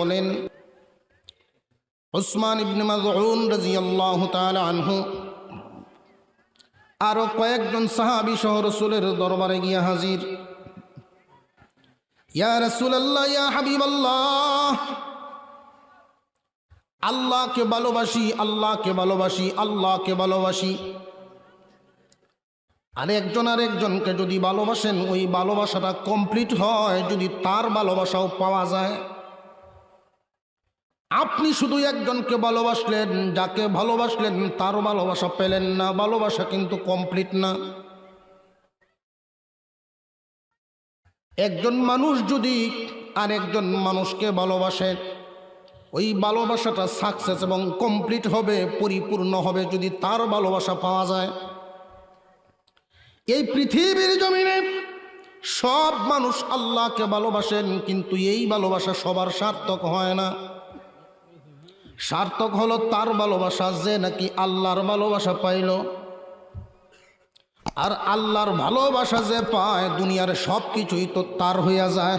বলেন ওসমান ইবনে মাজউন রাদিয়াল্লাহু তাআলা আনহু আরও কয়েকজন সাহাবী সহ রাসূলের দরবারে গিয়ে হাজির। ইয়া রাসূলুল্লাহ, ইয়া হাবিবাল্লাহ, আল্লাহকে ভালোবাসি আল্লাহকে ভালোবাসি আল্লাহকে ভালোবাসি। আর একজন আর একজনকে যদি ভালোবাসেন, ওই ভালোবাসাটা কমপ্লিট হয়, যদি তার ভালোবাসাও পাওয়া যায়। আপনি শুধু একজনকে ভালোবাসলেন, যাকে ভালোবাসলেন, তার ভালোবাসা পেলেন না। ভালোবাসা কিন্তু কমপ্লিট না। একজন মানুষ যদি আর একজন মানুষকে ভালোবাসে, ওই ভালোবাসাটা সাকসেস এবং কমপ্লিট হবে, পরিপূর্ণ হবে যদি তার ভালোবাসা পাওয়া যায়। এই পৃথিবীর জমিনে সব মানুষ আল্লাহকে ভালোবাসেন, কিন্তু এই ভালোবাসা সবার সার্থক হয় না। সার্থক হলো তার ভালোবাসা যে নাকি আল্লাহর ভালোবাসা পাইল। আর আল্লাহর ভালোবাসা যে পায়, দুনিয়ার সব কিছুই তো তার হইয়া যায়।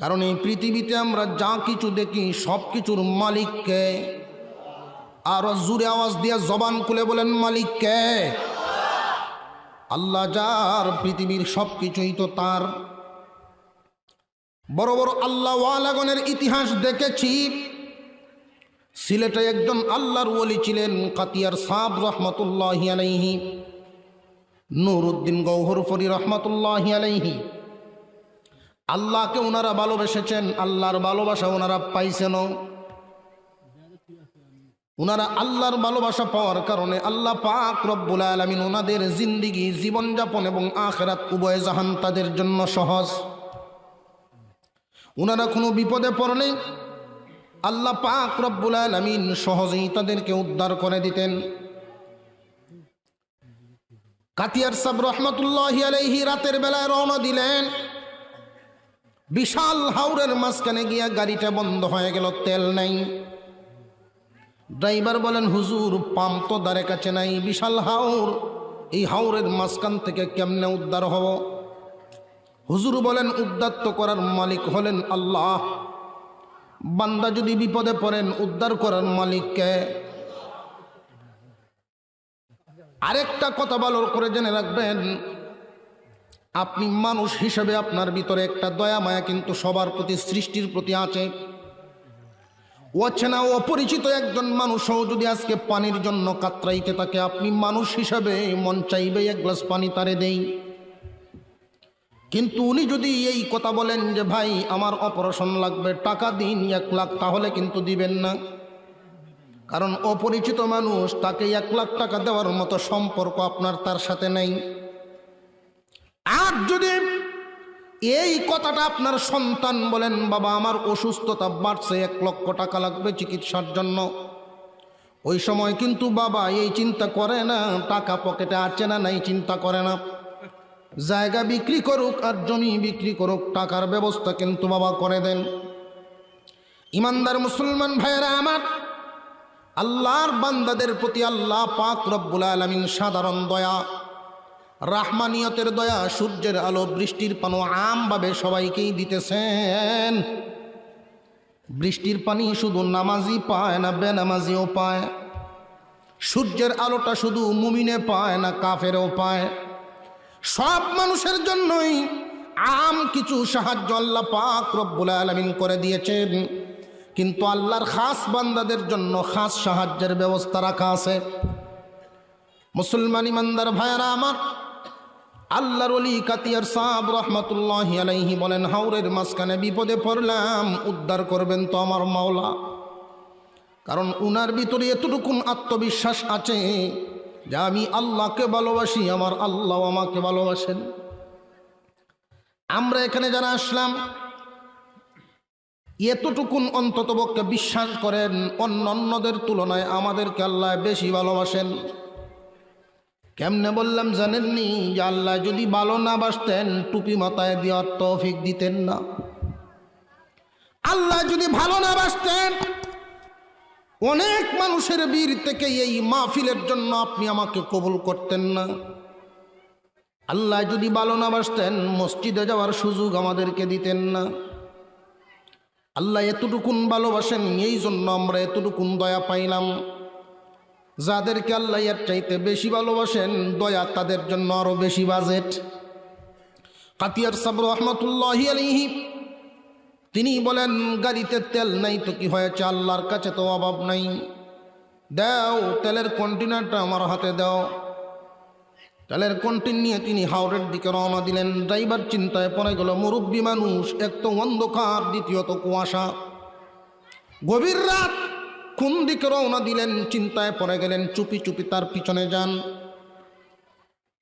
কারণ এই পৃথিবীতে আমরা যা কিছু দেখি সব কিছুর মালিককে আরও জুড়ে আওয়াজ দিয়ে জবান খুলে বলেন মালিককে আল্লাহ যার, পৃথিবীর সব কিছুই তো তার। বড় বড় আল্লাহ ওয়ালাগনের ইতিহাস দেখেছি। সিলেটে একজন আল্লাহর ওলি ছিলেন কাতিয়ার সাব রহমতুল্লাহ আলাইহি, নুরুদ্দিন গৌহরফরি রহমতুল্লাহ আলাইহি। আল্লাহকে ওনারা ভালোবেসেছেন, আল্লাহর ভালোবাসা ওনারা পাইছেন ওনারা আল্লাহর ভালোবাসা পাওয়ার কারণে আল্লাহ পাক রব্বুল আলমিন ওনাদের জিন্দিগি, জীবনযাপন এবং আখেরাত উভয় জাহান তাদের জন্য সহজ। ওনারা কোনো বিপদে পড়লে আল্লাহ পাক রব্বুল আলমিন সহজেই তাদেরকে উদ্ধার করে দিতেন। কাতিয়ার সাব রহমতুল্লাহ আলাইহি রাতের বেলায় রওনা দিলেন। বিশাল হাওরের মাঝখানে গিয়া গাড়িটা বন্ধ হয়ে গেল, তেল নাই। ড্রাইভার বলেন, হুজুর, পাম্প তো দ্বারে কাছে নাই, বিশাল হাওর। এই হাওরের মাঝখান থেকে কেমনে উদ্ধার হব? হুজুর বলেন, উদ্ধার করার মালিক হলেন আল্লাহ। বান্দা যদি বিপদে পড়েন, উদ্ধার করার মালিককে। আরেকটা কথা ভালো করে জেনে রাখবেন, আপনি মানুষ হিসেবে আপনার ভিতরে একটা দয়া মায়া কিন্তু সবার প্রতি, সৃষ্টির প্রতি আছে। অচেনা অপরিচিত একজন মানুষও যদি আজকে পানির জন্য কাতরাইতে থাকে, আপনি মানুষ হিসাবে মন চাইবে এক গ্লাস পানি তারে দেই। কিন্তু উনি যদি এই কথা বলেন যে, ভাই, আমার অপারেশন লাগবে, টাকা দিন এক লাখ তাহলে কিন্তু দিবেন না। কারণ অপরিচিত মানুষ, তাকে এক লাখ টাকা দেওয়ার মতো সম্পর্ক আপনার তার সাথে নেই। আর যদি এই কথাটা আপনার সন্তান বলেন, বাবা, আমার অসুস্থতা বাড়ছে, এক লক্ষ টাকা লাগবে চিকিৎসার জন্য ওই সময় কিন্তু বাবা এই চিন্তা করে না, টাকা পকেটে আছে না নাই, চিন্তা করে না। জায়গা বিক্রি করুক আর জমি বিক্রি করুক, টাকার ব্যবস্থা কিন্তু বাবা করে দেন। ইমানদার মুসলমান ভাইয়েরা আমার, আল্লাহর বান্দাদের প্রতি আল্লাহ পাক রব্বুল আলমিন সাধারণ দয়া, রাহমানিয়তের দয়া, সূর্যের আলো, বৃষ্টির পানো আমভাবে সবাইকেই দিতেছেন। বৃষ্টির পানি শুধু নামাজি পায় না, বেনামাজিও পায়। সূর্যের আলোটা শুধু মুমিনে পায় না, কাফেরও পায়। সব মানুষের জন্যই আম কিছু সাহায্য আল্লাহ পাক রব্বুল আলমিন করে দিয়েছেন। কিন্তু আল্লাহর খাস বান্দাদের জন্য খাস সাহায্যের ব্যবস্থা রাখা আছে। মুসলমান ইমানদার ভাইয়ারা আমার, আল্লাহর অলি কাতিয়ার সাহাব রহমতুল্লাহ আলাইহি বলেন, হাওরের মাঝখানে বিপদে পড়লাম, উদ্ধার করবেন তো আমার মাওলা। কারণ উনার ভিতরে এতটুকুন আত্মবিশ্বাস আছে যে আমি আল্লাহকে ভালোবাসি, আমার আল্লাহ আমাকে ভালোবাসেন। আমরা এখানে যারা আসলাম, এতটুকুন অন্তত অন্ততপক্ষে বিশ্বাস করেন অন্য অন্যদের তুলনায় আমাদেরকে আল্লাহ বেশি ভালোবাসেন। কেমনে বললাম জানেননি? যে আল্লাহ যদি ভালো না বাসতেন, টুপি মাথায় দেওয়ার তৌফিক দিতেন না। আল্লাহ যদি ভালো না বাসতেন অনেক মানুষের বীর থেকে এই মাহফিলের জন্য আপনি আমাকে কবুল করতেন না। আল্লাহ যদি ভালো না বাসতেন, মসজিদে যাওয়ার সুযোগ আমাদেরকে দিতেন না। আল্লাহ এতটুকুন ভালোবাসেন, এই জন্য আমরা এতটুকুন দয়া পাইলাম। যাদেরকে আল্লাহ এর চাইতে বেশি ভালোবাসেন, দয়া তাদের জন্য আরও বেশি বাজেট। কাতিয়ার সাবর রহমতুল্লাহ আলিহি তিনি বলেন, গাড়িতে তেল নাই তো কি হয়েছে? আল্লাহর কাছে তো অভাব নাই। দাও, তেলের কন্টেনারটা আমার হাতে দাও। তেলের কন্টেন নিয়ে তিনি হাওড়ের দিকে রওনা দিলেন। ড্রাইভার চিন্তায় পড়ে গেল, মুরব্বী মানুষ, এক তো অন্ধকার, দ্বিতীয়ত কুয়াশা। গভীর রাত কোন দিকে রওনা দিলেন? চিন্তায় পড়ে গেলেন, চুপি চুপি তার পিছনে যান।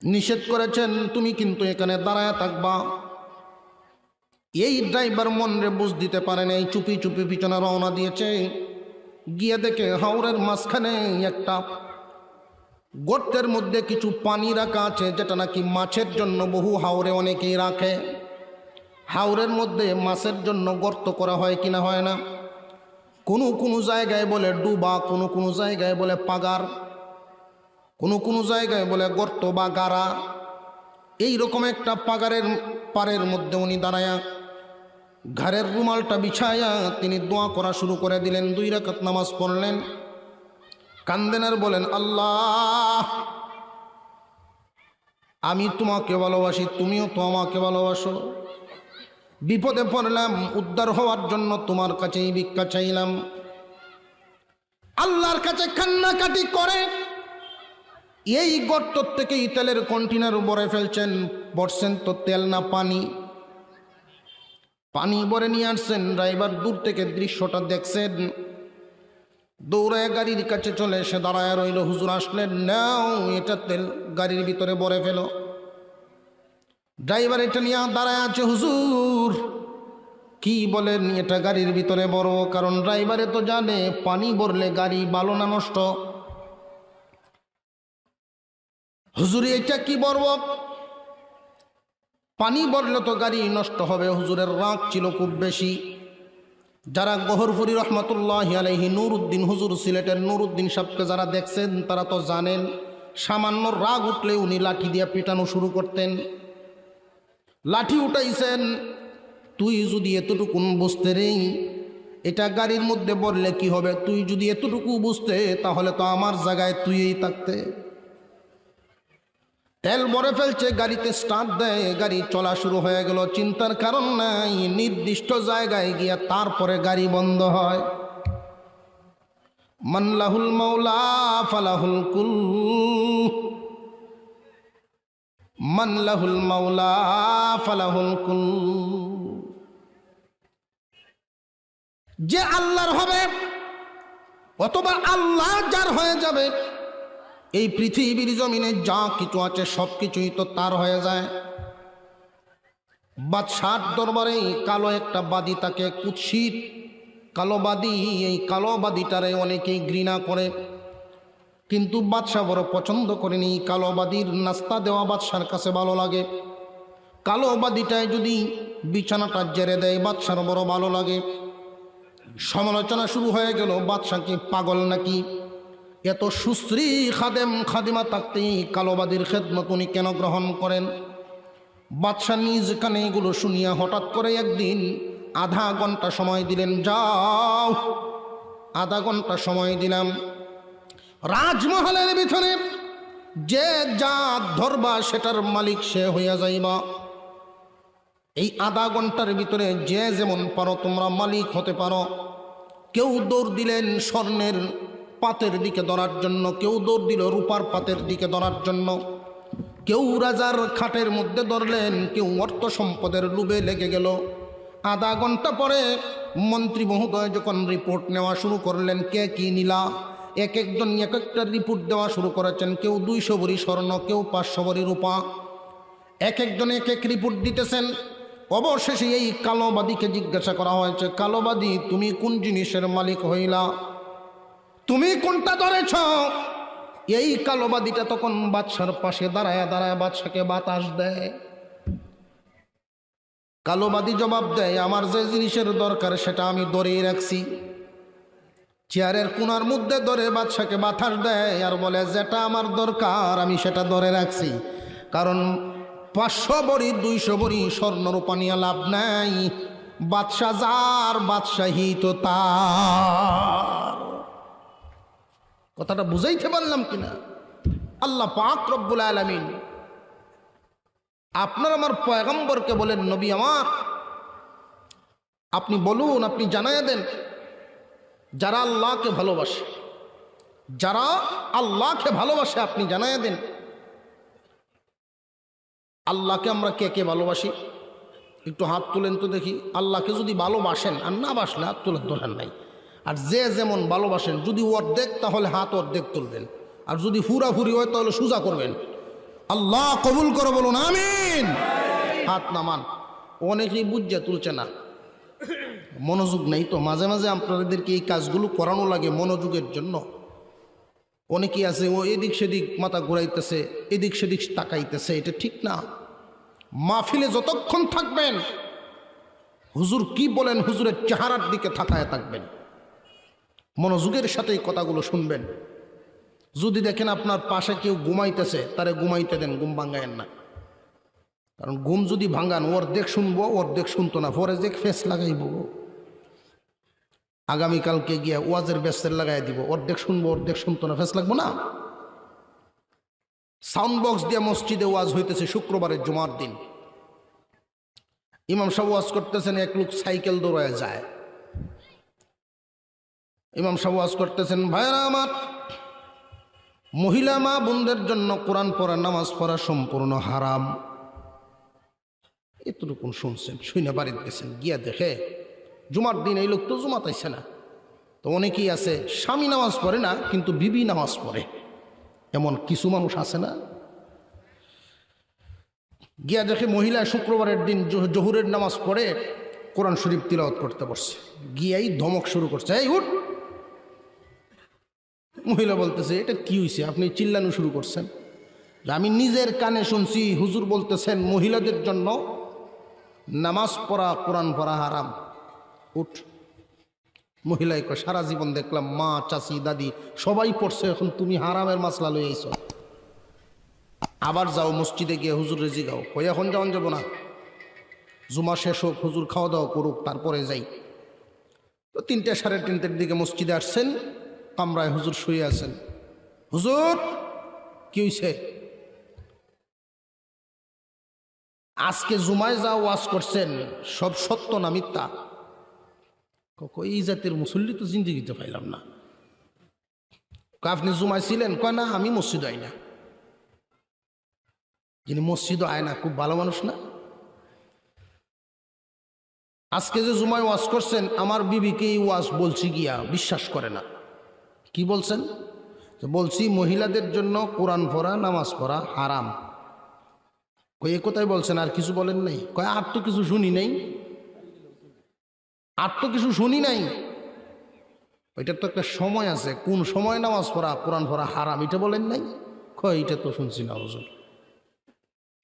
নিষেধ করেছেন, তুমি কিন্তু এখানে দাঁড়ায় থাকবা। এই ড্রাইভার মনরে বুঝ দিতে পারেন এই চুপি চুপি পিছনে রওনা দিয়েছে। গিয়ে দেখে হাওড়ের মাঝখানে একটা গর্তের মধ্যে কিছু পানি রাখা আছে, যেটা নাকি মাছের জন্য বহু হাওরে অনেকেই রাখে। হাওরের মধ্যে মাছের জন্য গর্ত করা হয় কিনা হয় না। কোনো কোনো জায়গায় বলে ডুবা, কোনো কোনো জায়গায় বলে পাগার, কোনো কোনো জায়গায় বলে গর্ত বা গাড়া। এই রকম একটা পাগারের পারের মধ্যে উনি দাঁড়ায়া ঘরের রুমালটা বিছায়া তিনি দোয়া করা শুরু করে দিলেন, দুই রাকাত নামাজ পড়লেন। কান্দেন আর বলেন, আল্লাহ, আমি তোমাকে ভালোবাসি, তুমিও তো আমাকে ভালোবাসো। বিপদে পড়লাম, উদ্ধার হওয়ার জন্য তোমার কাছেই ভিক্ষা চাইলাম। আল্লাহর কাছে কান্নাকাটি করে, এই গর্ত থেকে তেলের কন্টেনার ভরে ফেলছেন বসছেন তো তেল না পানি। পানি ভরে নিয়ে আসছেন, ড্রাইভার দূর থেকে দৃশ্যটা দেখছেন। দৌড়ায় গাড়ির কাছে চলে এসে দাঁড়ায় রইল, হুজুর আসলেন, নাও, এটা তেল। গাড়ির ভিতরে ভরে ফেল। ড্রাইভার এটা নিয়ে দাঁড়ায় আছে, হুজুর, কি বলেন, এটা গাড়ির ভিতরে বড় কারণ ড্রাইভারে তো জানে, পানি ভরলে গাড়ি ভালো না নষ্ট। হুজুর, এটা কি বলব পানি বললে তো গাড়ি নষ্ট হবে। হুজুরের রাগ ছিল খুব বেশি। যারা গহরফুরি রহমতুল্লাহ আলহি নুরুদ্দিন হুজুর সিলেটের নুরুদ্দিন সাহেবকে যারা দেখছেন, তারা তো জানেন, সামান্য রাগ উঠলে উনি লাঠি দিয়ে পিটানো শুরু করতেন। লাঠি উঠাইছেন, তুই যদি এতটুকুন বুঝতে রে, এটা গাড়ির মধ্যে বললে কি হবে? তুই যদি এতটুকু বুঝতে, তাহলে তো আমার জায়গায় তুইই থাকতে। তেল ভরে ফেলছে, গাড়িতে স্টার্ট দেয়, গাড়ি চলা শুরু হয়ে গেল। চিন্তার কারণ নাই, নির্দিষ্ট জায়গায় গিয়ে তারপরে গাড়ি বন্ধ হয়। মানলাহুল মৌলা ফালাহুল কুল। মানলাহুল মৌলা ফালাহুল কুল। যে আল্লাহর হবে, অথবা আল্লাহ যার হয়ে যাবে এই পৃথিবীর জমিনে যা কিছু আছে সব কিছুই তো তার হয়ে যায়। বাদশার দরবারে কালো একটা বাদী তাকে কুৎসিত কালো বাদী, এই কালো বাদীটারে অনেকেই ঘৃণা করে। কিন্তু বাদশাহ বড় পছন্দ করেনি কালো বাদীর নাস্তা দেওয়া বাদশার কাছে ভালো লাগে। কালো বাদীটায় যদি বিছানাটা জেরে দেয়, বাদশার বড় ভালো লাগে। সমালোচনা শুরু হয়ে গেল বাদশাকে পাগল নাকি? এত সুশ্রী খাদেম খাদিমা থাকতেই কালোবাদীর খেদমত উনি কেন গ্রহণ করেন? বাদশাহ নিজ কানে এগুলো শুনিয়া হঠাৎ করে একদিন আধা ঘণ্টা সময় দিলেন, যাও। আধা ঘণ্টা সময় দিলাম। রাজমহলের ভিতরে যে যা ধরবা, সেটার মালিক সে হইয়া যাইবা। এই আধা ঘণ্টার ভিতরে যে যেমন পারো, তোমরা মালিক হতে পারো। কেউ দৌড় দিলেন স্বর্ণের পাতের দিকে ধরার জন্য, কেউ দৌড় দিল রূপার পাতের দিকে ধরার জন্য। কেউ রাজার খাটের মধ্যে ধরলেন, কেউ অর্থ সম্পদের লুবে লেগে গেল। আধা ঘণ্টা পরে মন্ত্রী মহোদয় যখন রিপোর্ট নেওয়া শুরু করলেন, কে কি নিলা? এক একজন এক একটা রিপোর্ট দেওয়া শুরু করেছেন, কেউ দুইশো ভরি স্বর্ণ, কেউ পাঁচশো ভরি রূপা। এক একজন এক এক রিপোর্ট দিতেছেন। অবশেষে এই কালোবাদীকে জিজ্ঞাসা করা হয়েছে, কালোবাদী, তুমি কোন জিনিসের মালিক হইলা? তুমি কোনটা ধরেছ? এই কালোবাদীটা তখন বাদশার পাশে দাঁড়ায় দাঁড়ায় বাদশাকে বাতাস দেয়। কালোবাদী জবাব দেয়, আমার যে জিনিসের দরকার সেটা আমি ধরেই রাখছি। চেয়ারের কোনার মধ্যে ধরে বাদশাকে বাতাস দেয় আর বলে, যেটা আমার দরকার আমি সেটা ধরে রাখছি। কারণ পাঁচশো বড়ি, দুইশো বড়ি স্বর্ণরূপা নিয়ে লাভ নাই। বাদশাহ যার, বাদশাহী তো তার। কথাটা বুঝাইতে পারলাম কিনা? আল্লাহ পাক রব্বুল আলমিন আপনার আমার পয়গম্বরকে বলেন, নবী আমার, আপনি বলুন, আপনি জানাইয়া দেন, যারা আল্লাহকে ভালোবাসে, যারা আল্লাহকে ভালোবাসে, আপনি জানাইয়া দেন, আল্লাহকে আমরা কে কে ভালোবাসি? একটু হাত তুলেন তো দেখি, আল্লাহকে যদি ভালোবাসেন, আর না বাসলে হাত তোলার দরকার নাই। আর যে যেমন ভালোবাসেন, যদি অর্ধেক, তাহলে হাত অর্ধেক তুলবেন। আর যদি ফুরাফুরি হয়, তাহলে সোজা করবেন। আল্লাহ কবুল করে বলুন, আমিন। হাত নামান। অনেকেই বুঝছে তুলছে না। মনোযোগ নেই তো। মাঝে মাঝে আপনাদেরকে এই কাজগুলো করানো লাগে মনোযোগের জন্য। অনেকেই আছে, ও এদিক সেদিক মাথা ঘুরাইতেছে, এদিক সেদিক তাকাইতেছে, এটা ঠিক না। মাহফিলে যতক্ষণ থাকবেন, হুজুর কি বলেন, হুজুরের চেহারার দিকে থাকায় থাকবেন। মনোযোগের সাথে এই কথাগুলো শুনবেন। যদি দেখেন আপনার পাশে কেউ ঘুমাইতেছে, তারে ঘুমাইতে দেন, ঘুম ভাঙ্গায়েন না। কারণ ঘুম যদি ভাঙ্গান, অর্ধেক শুনব, অর্ধেক শুনতো না, পরে যে ফেস লাগাইব। আগামীকালকে গিয়ে ওয়াজের ব্যস্তের লাগাই দিব, অর্ধেক শুনব, অর্ধেক শুনতো না, ফেস লাগবো না? সাউন্ড বক্স দিয়ে মসজিদে ওয়াজ হইতেছে শুক্রবারের জুমার দিন। ইমাম সাহেব ওয়াজ করতেছেন, এক লোক সাইকেল দৌড়ায় যায়। ইমাম সাহেব করতেছেন ভাইরা আমার, মহিলা মা বোনদের জন্য কোরআন পড়া, নামাজ পড়া সম্পূর্ণ হারাম। এতটুকুন শুনছেন শুনে বাড়িতে গেছেন, গিয়া দেখে জুমার দিন এই লোক তো জুমাতাইছে না। তো অনেকেই আছে, স্বামী নামাজ পড়ে না, কিন্তু বিবি নামাজ পড়ে। এমন কিছু মানুষ আছে না? গিয়া দেখে মহিলা শুক্রবারের দিন জহ- জহুরের নামাজ পড়ে কোরআন শরীফ তিলাওয়াত করতে বসছে। গিয়াই ধমক শুরু করছে, এই উঠ! মহিলা বলতেছে, এটা কি হয়েছে আপনি চিল্লানো শুরু করছেন। আমি নিজের কানে শুনছি, হুজুর বলতেছেন, মহিলাদের জন্য নামাজ পড়া, কোরআন পড়া হারাম। উঠ। মহিলাই কয়, সারা জীবন দেখলাম মা, চাচি, দাদি সবাই পড়ছে, এখন তুমি হারামের মাসলা লই আইছ। আবার যাও মসজিদে গিয়ে হুজুর রেজি গাও। কই এখন যাওয়ান যাব না। জুমা শেষ হোক, হুজুর খাওয়া দাওয়া করুক, তারপরে যাই। তো তিনটে সাড়ে তিনটের দিকে মসজিদে আসছেন। কামরায় হুজুর শুয়ে আছেন। হুজুর, কি হইছে? আজকে জুমায় যা ওয়াজ করছেন, সব সত্য না মিথ্যা? এই জাতের মুসল্লি তো জিন্দিগিতে পাইলাম না। আপনি জুমায় ছিলেন? কয়, না, আমি মসজিদ আই না। যিনি মসজিদ আয় না, খুব ভালো মানুষ না? আজকে যে জুমায় ওয়াজ করছেন, আমার বিবিকে এই ওয়াজ বলছি গিয়া, বিশ্বাস করে না। কি বলছেন? বলছি, মহিলাদের জন্য কোরআন পড়া, নামাজ পড়া হারাম। কই, এ বলছেন, আর কিছু বলেন নাই? কয়, আর তো কিছু শুনি নাই। আর তো কিছু শুনি নাই। ওইটার তো একটা সময় আছে। কোন সময় নামাজ পড়া, কোরআন পড়া হারাম, এটা বলেন নাই? কয়, এটা তো শুনছি না, হুজুর।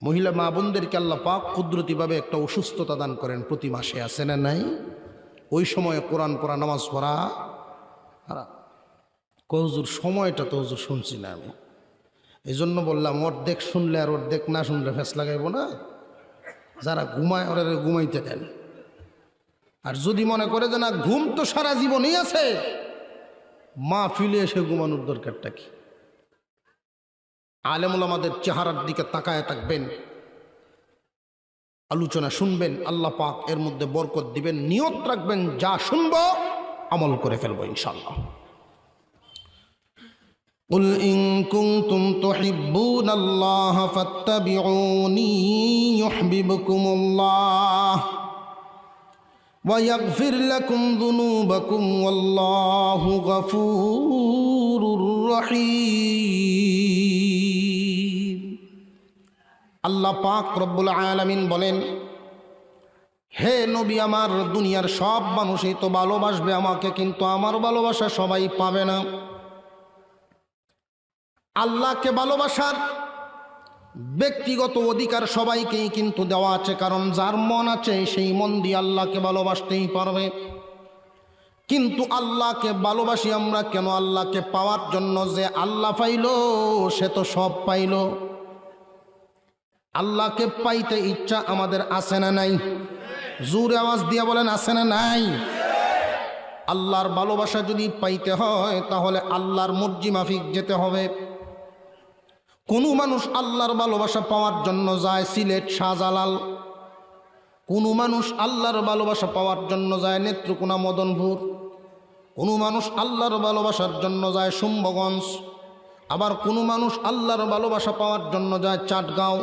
মহিলা মা বোনদেরকে আল্লাহ পাক কুদরতিভাবে একটা অসুস্থতা দান করেন প্রতি মাসে, আছে না নাই? ওই সময়ে কোরআন পড়া, নামাজ পড়া হারাম। কয় হুজুর সময়টা তো হুজুর শুনছি না আমি। এই জন্য বললাম, অর্ধেক শুনলে আর অর্ধেক না শুনলে ফেস লাগাইব না। যারা ঘুমায় ওরা ঘুমাইতে দেন। আর যদি মনে করে যে না, ঘুম তো সারা জীবনই আছে মা ফিলে এসে ঘুমানোর দরকারটা কি? আলেমুল আমাদের চেহারার দিকে তাকায় থাকবেন, আলোচনা শুনবেন, আল্লাহ পাক এর মধ্যে বরকত দিবেন, নিয়ত রাখবেন, যা শুনব আমল করে ফেলব ইনশাল্লাহ قل إن كنتم تحبون الله فاتبعوني يحببكم الله ويغفر لكم ذنوبكم والله غفور رحيم আল্লাহ পাক রব্বুল আলামিন বলেন হে নবী আমার দুনিয়ার সব মানুষই তো ভালোবাসবে আমাকে কিন্তু আমার ভালোবাসা সবাই পাবে না আল্লাহকে ভালোবাসার ব্যক্তিগত অধিকার সবাইকেই কিন্তু দেওয়া আছে, কারণ যার মন আছে সেই মন দিয়ে আল্লাহকে ভালোবাসতেই পারবে। কিন্তু আল্লাহকে ভালোবাসি আমরা কেন? আল্লাহকে পাওয়ার জন্য যে আল্লাহ পাইল, সে তো সব পাইল। আল্লাহকে পাইতে ইচ্ছা আমাদের আছে না নাই? জোরে আওয়াজ দিয়া বলেন, আছে না নাই? আল্লাহর ভালোবাসা যদি পাইতে হয়, তাহলে আল্লাহর মর্জি মাফিক যেতে হবে। কোনো মানুষ আল্লাহর ভালোবাসা পাওয়ার জন্য যায় সিলেট শাহজালাল। কোনো মানুষ আল্লাহর ভালোবাসা পাওয়ার জন্য যায় নেত্রকোনা মদনপুর। কোনো মানুষ আল্লাহর ভালোবাসার জন্য যায় শুম্ভগঞ্জ। আবার কোনো মানুষ আল্লাহর ভালোবাসা পাওয়ার জন্য যায় চাটগাঁও।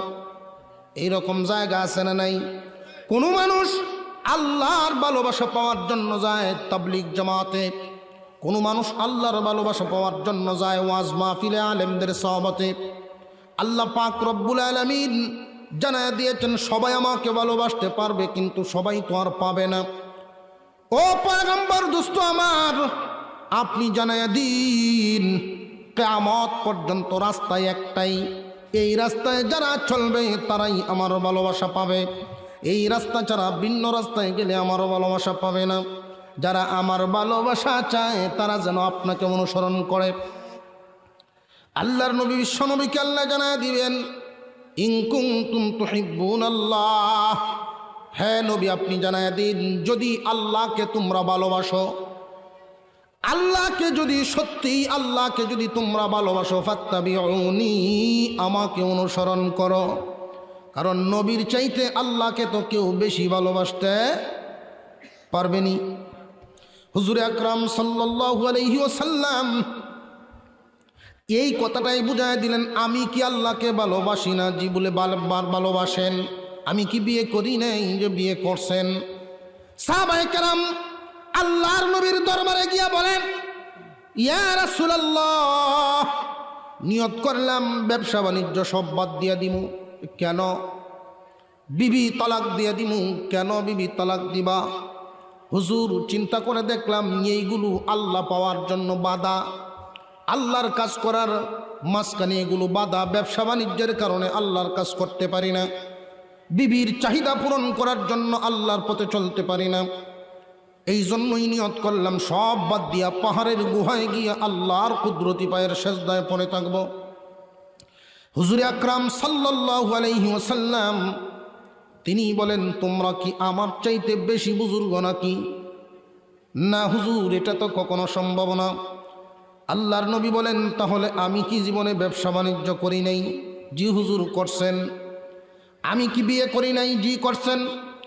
এইরকম জায়গা আছে না নাই? কোনো মানুষ আল্লাহর ভালোবাসা পাওয়ার জন্য যায় তাবলিক জামাতে। কোনো মানুষ আল্লাহর ভালোবাসা পাওয়ার জন্য যায় ওয়াজ মাহফিলে আলেমদের সহবতে। আল্লাহ পাক রব্বুল আলমিন জানায় দিয়েছেন, সবাই আমাকে ভালোবাসতে পারবে, কিন্তু সবাই তো আর পাবে না। ও পয়গম্বর দুস্থ আমার, আপনি জানায় দিন কেমত পর্যন্ত রাস্তায় একটাই। এই রাস্তায় যারা চলবে, তারাই আমার ভালোবাসা পাবে। এই রাস্তা ছাড়া ভিন্ন রাস্তায় গেলে আমার ভালোবাসা পাবে না। যারা আমার ভালোবাসা চায়, তারা যেন আপনাকে অনুসরণ করে। আল্লাহর নবী বিশ্ব নবীকে আল্লাহ জানায় দিবেন ইনকুম তুম তুহিব্বুন আল্লাহ হ্যাঁ নবী, আপনি জানায় দিন, যদি আল্লাহকে তোমরা ভালোবাসো, আল্লাহকে যদি সত্যি, আল্লাহকে যদি তোমরা ভালোবাসো, ফাত্তাবিউনি, আমাকে অনুসরণ করো। কারণ নবীর চাইতে আল্লাহকে তো কেউ বেশি ভালোবাসতে পারবেনি হুজুর আকরাম সাল্লাল্লাহু আলাইহি ওয়াসাল্লাম এই কথাটাই বুঝাই দিলেন, আমি কি আল্লাহকে ভালোবাসি না? জি বলে বারবার ভালোবাসেন। আমি কি বিয়ে করি নাই যে বিয়ে করছেন? কেরাম আল্লাহর নবীর দরবারে গিয়া বলেন নিয়ত করলাম, ব্যবসা বাণিজ্য সব বাদ দিয়া দিমু। কেন? বিবি তালাক দিয়া দিমু। কেন বিবি তালাক দিবা? হুজুর, চিন্তা করে দেখলাম, এইগুলো আল্লাহ পাওয়ার জন্য বাধা। আল্লাহর কাজ করার মাঝখানে এগুলো বাধা, ব্যবসা বাণিজ্যের কারণে আল্লাহর কাজ করতে পারি না। বিবির চাহিদা পূরণ করার জন্য আল্লাহর পথে চলতে পারি না। এই জন্যই নিয়ত করলাম, সব বাদ দিয়া পাহাড়ের গুহায় গিয়ে আল্লাহর কুদরতি পায়ের শেষদায় পড়ে থাকব। হুজুর আকরাম সাল্লাল্লাহু আলাইহি ওয়াসাল্লাম, তিনি বলেন, তোমরা কি আমার চাইতে বেশি বুজুর্গ নাকি? না হুজুর, এটা তো কখনো সম্ভব না। আল্লাহর নবী বলেন, তাহলে আমি কি জীবনে ব্যবসা বাণিজ্য করি নাই? জি হুজুর করছেন। আমি কি বিয়ে করি নাই? জি করছেন।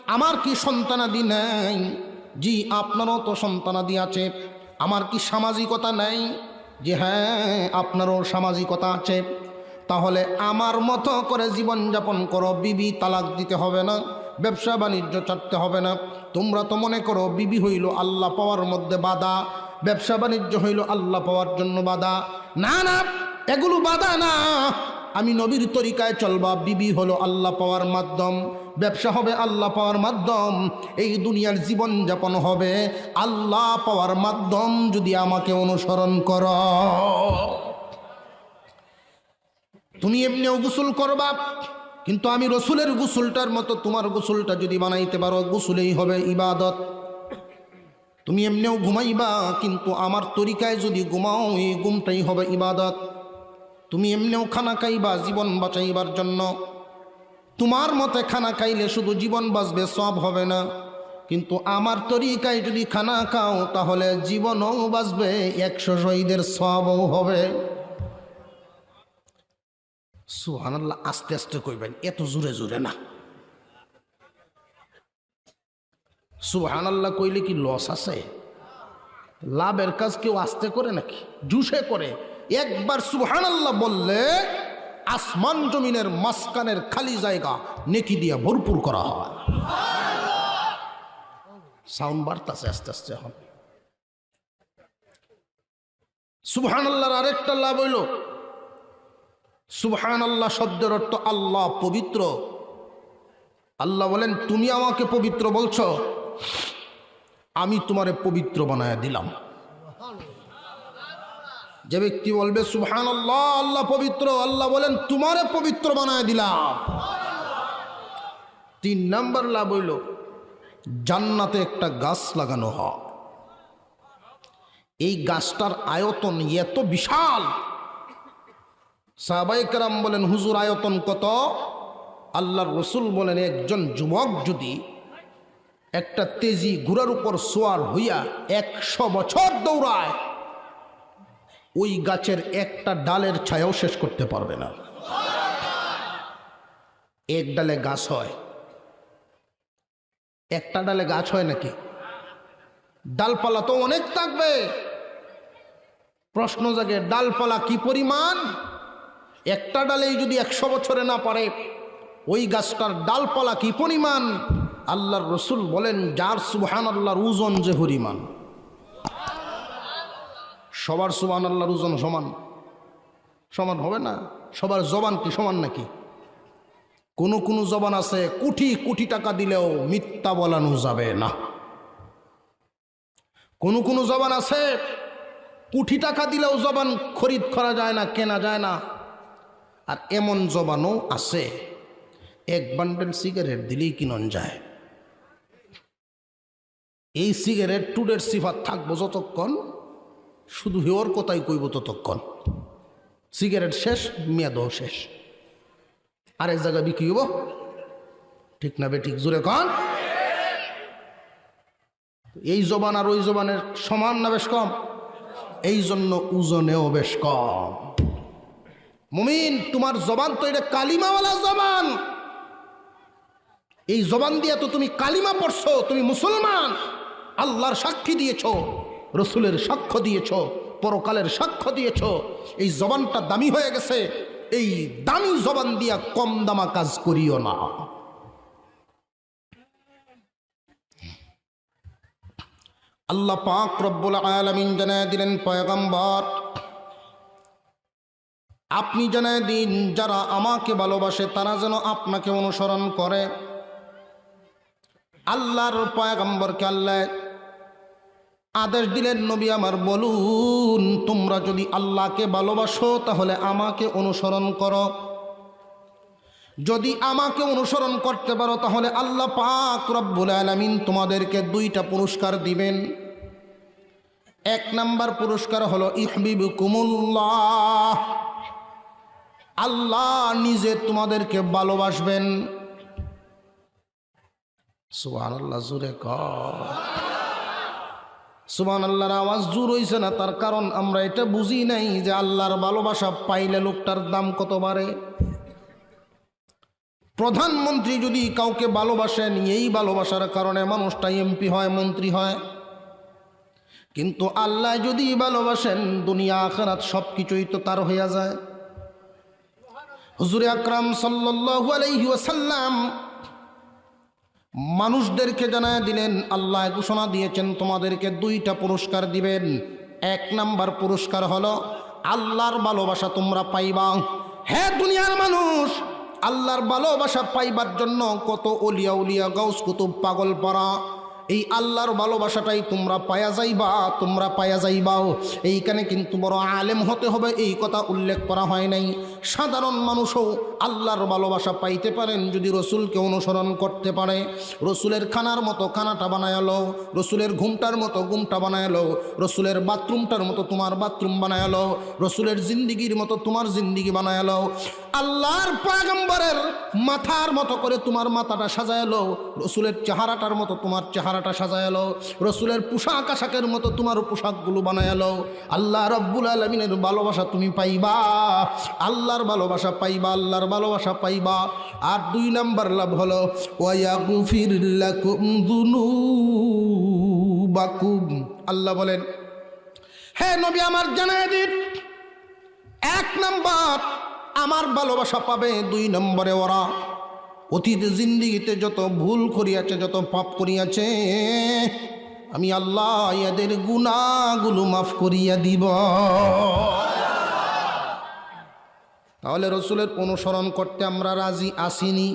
আমার কি সন্তানাদি নাই? জি, আপনারও তো সন্তানাদি আছে। আমার কি সামাজিকতা নাই? যে হ্যাঁ আপনারও সামাজিকতা আছে। তাহলে আমার মতো করে জীবনযাপন করো, বিবি তালাক দিতে হবে না, ব্যবসা বাণিজ্য ছাড়তে হবে না। তোমরা তো মনে করো, বিবি হইল আল্লাহ পাওয়ার মধ্যে বাধা ব্যবসা বাণিজ্য হইল আল্লাহ পাওয়ার জন্য বাধা। না না, এগুলো বাধা না। আমি নবীর তরিকায় চলবা, বিবি হলো আল্লাহ পাওয়ার মাধ্যম। ব্যবসা হবে আল্লাহ পাওয়ার মাধ্যম। এই দুনিয়ার জীবন যাপন হবে আল্লাহ পাওয়ার মাধ্যম যদি আমাকে অনুসরণ কর। তুমি এমনিও গোসল করবা, কিন্তু আমি রসুলের গোসলটার মতো তোমার গোসলটা যদি বানাইতে পারো, গোসলেই হবে ইবাদত। তুমি এমনিও ঘুমাইবা, কিন্তু আমার তরিকায় যদি ঘুমাও, এই ঘুমটাই হবে ইবাদত। তুমি এমনিও খানা খাইবা, জীবন বাঁচাইবার জন্য। তোমার মতে খানা খাইলে শুধু জীবন বাঁচবে, সব হবে না। কিন্তু আমার তরিকায় যদি খানা খাও, তাহলে জীবনও বাঁচবে, একশো শহীদের সবও হবে। সুহানাল্লাহ আস্তে আস্তে কইবেন, এত জোরে জোরে না। সুহানাল্লাহ কইলে কি লস আছে? লাভের কাজ কেউ আস্তে করে নাকি? জুসে করে। একবার সুহানাল্লাহ বললে আসমান জমিনের মাসকানের খালি জায়গা নেকি দিয়া ভরপুর করা হয়। সাউন্ড বাড়তাছে আস্তে আস্তে এখন। সুবহান আল্লাহর আরেকটা লাভ হইল সুবহান আল্লাহ শব্দের অর্থ আল্লাহ পবিত্র। আল্লাহ বলেন, তুমি আমাকে পবিত্র বলছো আমি তোমারে পবিত্র বানায় দিলাম। যে ব্যক্তি বলবে সুবহান আল্লাহ আল্লাহ পবিত্র আল্লাহ বলেন, তোমারে পবিত্র বানায় দিলাম। তিন নাম্বার লাভ হইল, জান্নাতে একটা গাছ লাগানো হয়। এই গাছটার আয়তন এত বিশাল। সাহাবাইকারাম বলেন, হুজুর, আয়তন কত? আল্লাহর রসুল বলেন, একজন যুবক যদি একটা তেজি ঘোড়ার উপর সোয়ার হইয়া একশো বছর দৌড়ায়। ওই গাছের একটা ডালের ছায়াও শেষ করতে পারবে না। এক ডালে গাছ হয়। একটা ডালে গাছ হয় নাকি? ডালপালা তো অনেক থাকবে। প্রশ্ন জাগে, ডালপালা কি পরিমাণ? একটা ডালেই যদি একশো বছরে না পারে, ওই গাছটার ডালপালা কি পরিমাণ? আল্লাহর রসুল বলেন, যার সুবহান আল্লাহর ওজন যে হরিমান সবার সুবহান আল্লাহর ওজন সমান। সমান হবে না? সবার জবান কি সমান নাকি? কোনো কোনো জবান আছে, কোটি কোটি টাকা দিলেও মিথ্যা বলানো যাবে না। কোনো কোনো জবান আছে, কোটি টাকা দিলেও জবান খরিদ করা যায় না, কেনা যায় না। আর এমন জবানও আছে, এক বান্ডেল সিগারেট দিলেই কিনন যায়। এই সিগারেট টুডের সিফাত থাকব যতক্ষণ, শুধু হেওর কথাই কইব ততক্ষণ। সিগারেট শেষ, মেয়াদও শেষ। আর এক জায়গায় বিক্রি হব ঠিক না বে, ঠিক জোরে কন। এই জবান আর ওই জবানের সমান না বেশ কম? এই জন্য ওজনেও বেশ কম। মুমিন, তোমার জবান তো এটা কালিমাওয়ালা জবান। এই জবান দিয়ে তো তুমি কালিমা পড়ছো, তুমি মুসলমান। আল্লাহর সাক্ষী দিয়েছ, রসুলের সাক্ষ্য দিয়েছ, পরকালের সাক্ষ্য দিয়েছ। এই জবানটা দামি হয়ে গেছে, এই দামি জবান দিয়া কম দামা কাজ করিও না। আল্লাহ পাক রব্বুল আলামিন জানায় দিলেন পয়গম্বর, আপনি জানায় দিন, যারা আমাকে ভালোবাসে, তারা যেন আপনাকে অনুসরণ করে। আল্লাহর পয়গম্বরকে আল্লাহ আদেশ দিলেন, নবী আমার, বলুন, তোমরা যদি আল্লাহকে ভালোবাসো, তাহলে আমাকে অনুসরণ করো। যদি আমাকে অনুসরণ করতে পারো, তাহলে আল্লাহ পাক রব্বুল আলামিন তোমাদেরকে দুইটা পুরস্কার দিবেন। এক নাম্বার পুরস্কার হলো ইহবিব কুমুল্লাহ আল্লাহ নিজে তোমাদেরকে ভালোবাসবেন। সুবান আল্লাহ জুরে সুবান আল্লাহর আওয়াজ জোর হইছে না, তার কারণ আমরা এটা বুঝি নাই যে আল্লাহর ভালোবাসা পাইলে লোকটার দাম কত বাড়ে। প্রধানমন্ত্রী যদি কাউকে ভালোবাসেন, এই ভালোবাসার কারণে মানুষটা এমপি হয়, মন্ত্রী হয়। কিন্তু আল্লাহ যদি ভালোবাসেন, দুনিয়া, আখরাত সব কিছুই তো তার হইয়া যায়। হুজুরে আকরাম সাল্লাল্লাহু আলাইহি ওয়াসাল্লাম মানুষদেরকে জানায় দিলেন, আল্লাহ ঘোষণা দিয়েছেন, তোমাদেরকে দুইটা পুরস্কার দিবেন। এক নাম্বার পুরস্কার হলো, আল্লাহর ভালোবাসা তোমরা পাইবা। হ্যাঁ দুনিয়ার মানুষ, আল্লাহর ভালোবাসা পাইবার জন্য কত অলিয়া উলিয়া গাউস কুতুব পাগল পড়া এই আল্লাহর ভালোবাসাটাই তোমরা পায়া যাইবা, তোমরা পায়া যাইবাও। এইখানে কিন্তু বড় আলেম হতে হবে, এই কথা উল্লেখ করা হয় নাই। সাধারণ মানুষও আল্লাহর ভালোবাসা পাইতে পারেন যদি রসুলকে অনুসরণ করতে পারে। রসুলের খানার মতো খানাটা বানায়ালো রসুলের ঘুমটার মতো ঘুমটা বানায়ালো রসুলের বাথরুমটার মতো তোমার বাথরুম বানায়ালো রসুলের জিন্দিগির মতো তোমার জিন্দিগি বানায়ালো আল্লাহর পাগম্বরের মাথার মতো করে তোমার মাথাটা সাজায়ালো রসুলের চেহারাটার মতো তোমার চেহারাটা সাজায়ালো রসুলের পোশাক আশাকের মতো তোমার পোশাকগুলো বানায়ালো আল্লাহ রব্বুল আলমিনের ভালোবাসা তুমি পাইবা। আল্লাহর ভালোবাসা পাইবা, আল্লাহর ভালোবাসা পাইবা। আর দুই নাম্বার লাভ হলো আল্লাহ বলেন হ্যাঁ নবী আমার জানায় দিন, এক নাম্বার আমার ভালোবাসা পাবে দুই নম্বরে ওরা। অতীত জিন্দিগিতে যত ভুল করিয়াছে, যত পাপ করিয়াছে, আমি আল্লাহ এদের গুণাগুলো মাফ করিয়া দিব। তাহলে রসুলের অনুসরণ করতে আমরা রাজি আসিনি।